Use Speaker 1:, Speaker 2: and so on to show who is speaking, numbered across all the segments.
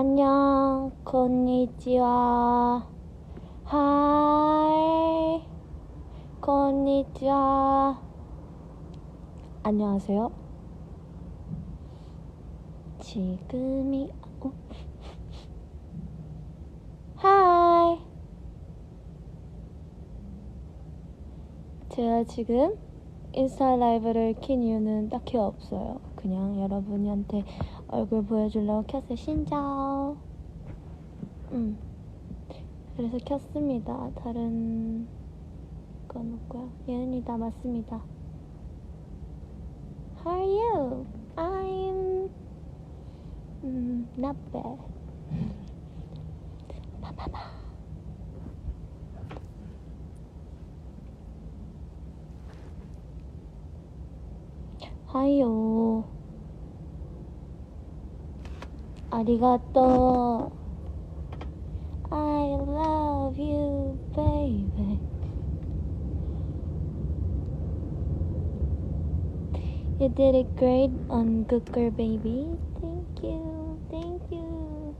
Speaker 1: 안녕, konnichiwa. Hi, konnichiwa. 안녕하세요. 지금이 어? Hi. 제가 지금 인스타 라이브를 킨 이유는 딱히 없어요. 그냥 여러분한테 얼굴 보여주려고 켰어요. 신짜오. 음. 그래서 켰습니다. 다른 건 없고요. 예은이다 맞습니다. How are you? I'm 음, not bad. 파파파. 하이요. 아리가또. I love you, baby. You did it great on Good Girl Baby. Thank you, thank you.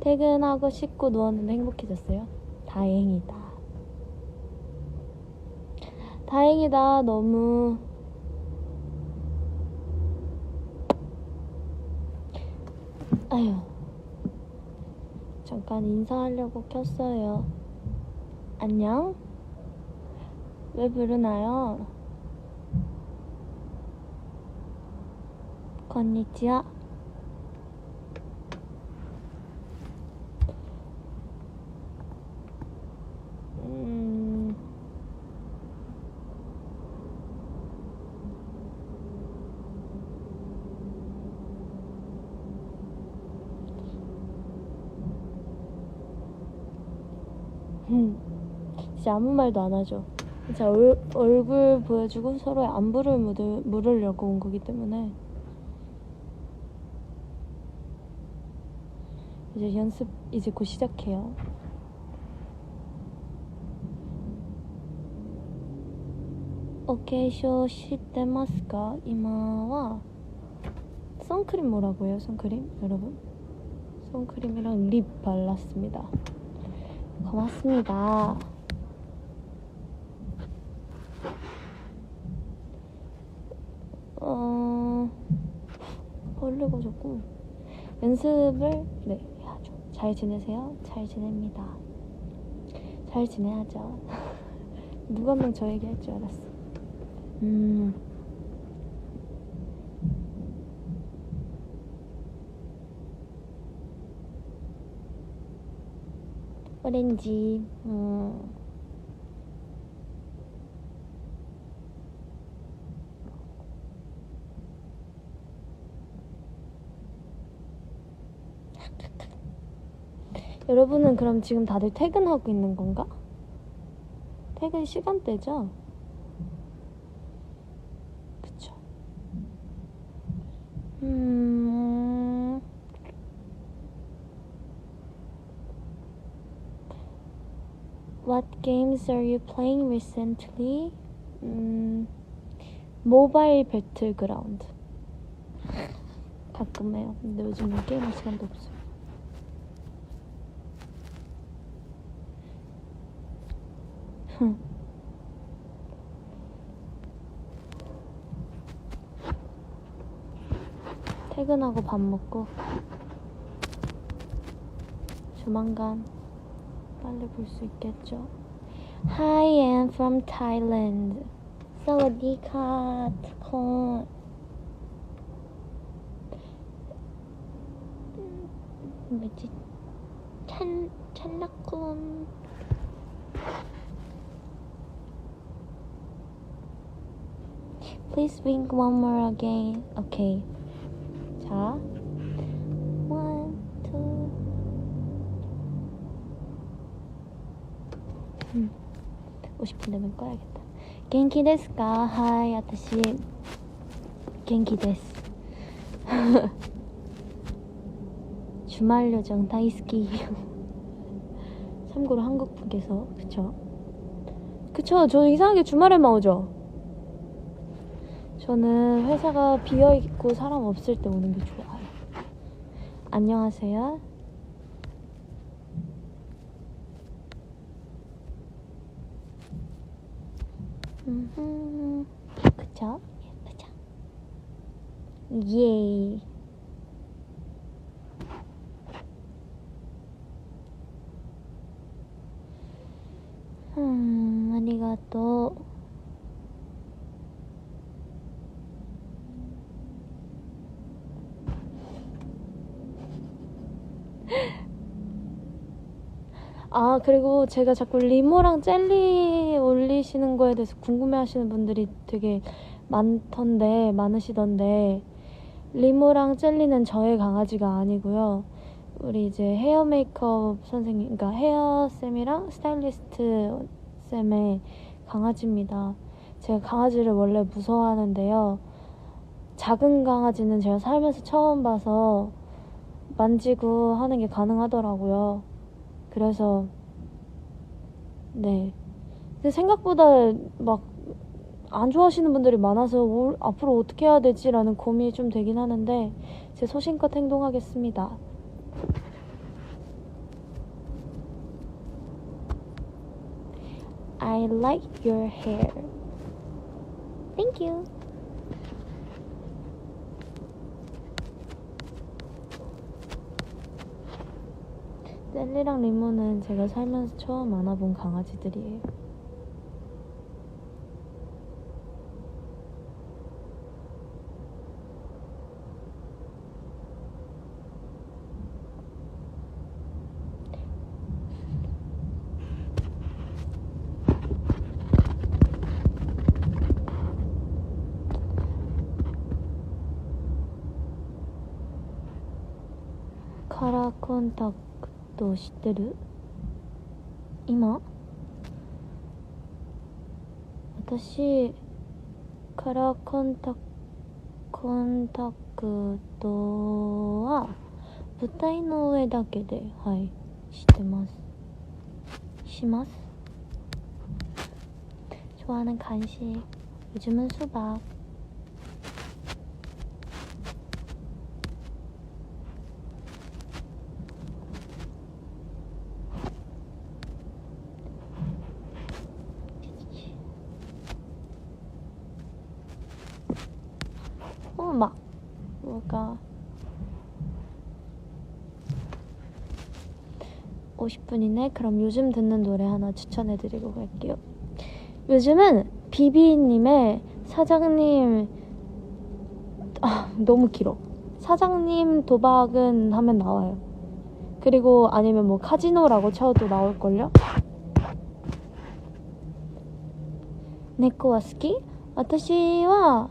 Speaker 1: 퇴근하고 씻고 누웠는데 행복해졌어요. 다행이다. 다행이다. 너무 아유. 잠깐 인사하려고 켰어요. 안녕? 왜 부르나요? 건니치와. 음. 음, 진짜 아무 말도 안 하죠. 진짜 얼, 얼굴 보여주고 서로의 안부를 묻을, 물으려고 온 거기 때문에 이제 연습 이제 곧 시작해요. 오케이쇼 시테마스까 이마와 선크림 뭐라고 해요? 선크림 여러분? 선크림이랑 립 발랐습니다. 고맙습니다. 어, 자꾸 연습을 네 해야죠. 잘 지내세요? 잘 지냅니다. 잘 지내야죠. 누가 명저 얘기할 줄 알았어. 음. 오렌지. 음. 여러분은 그럼 지금 다들 퇴근하고 있는 건가? 퇴근 시간대죠? 그쵸. 음. What games are you playing recently? 음, 모바일 배틀그라운드. 가끔 해요. 근데 요즘 게임할 시간도 없어요. 퇴근하고 밥 먹고 조만간 빨리 볼 수 있겠죠? Hi, I'm from Thailand. 사와디카, 콘. 네 뭐지? 찬, 찬나콘. Please wink one more again. Okay. 자, one, two. 음, 50분 되면 꺼야겠다. 元気ですかはい、私、元気です. 주말 요정 다이스키. 참고로 한국분께서, 그쵸? 그쵸, 저 이상하게 주말에만 오죠? 저는 회사가 비어있고 사람 없을 때 오는 게 좋아요. 안녕하세요. 음흠. 그쵸? 예쁘죠? 예. 아, 그리고 제가 자꾸 리모랑 젤리 올리시는 거에 대해서 궁금해 하시는 분들이 되게 많던데, 많으시던데, 리모랑 젤리는 저의 강아지가 아니고요. 우리 이제 헤어 메이크업 선생님, 그러니까 헤어 쌤이랑 스타일리스트 쌤의 강아지입니다. 제가 강아지를 원래 무서워하는데요. 작은 강아지는 제가 살면서 처음 봐서 만지고 하는 게 가능하더라고요. 그래서 네. 근데 생각보다 막 안 좋아하시는 분들이 많아서 올- 앞으로 어떻게 해야 되지라는 고민이 좀 되긴 하는데 제 소신껏 행동하겠습니다. I like your hair. Thank you. 셀리랑 리모는 제가 살면서 처음 안아본 강아지들이에요. 카라콘 닭 ンタクト知ってる今私カラーコンタコンタクトは舞台の上だけではいしてますします 좋아하는 간식 요즘은 수박 뭐가, 50분이네? 그럼 요즘 듣는 노래 하나 추천해드리고 갈게요. 요즘은 비비님의 사장님, 아, 너무 길어. 사장님 도박은 하면 나와요. 그리고 아니면 뭐 카지노라고 쳐도 나올걸요? 네코와 스키? 私は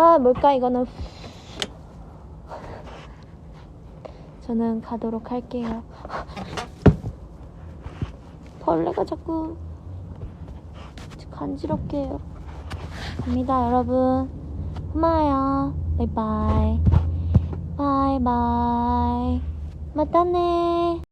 Speaker 1: 아 뭘까 이거는? 저는 가도록 할게요. 벌레가 자꾸 간지럽게요. 갑니다 여러분. 고마워요. 바이바이 바이바이 맞다네.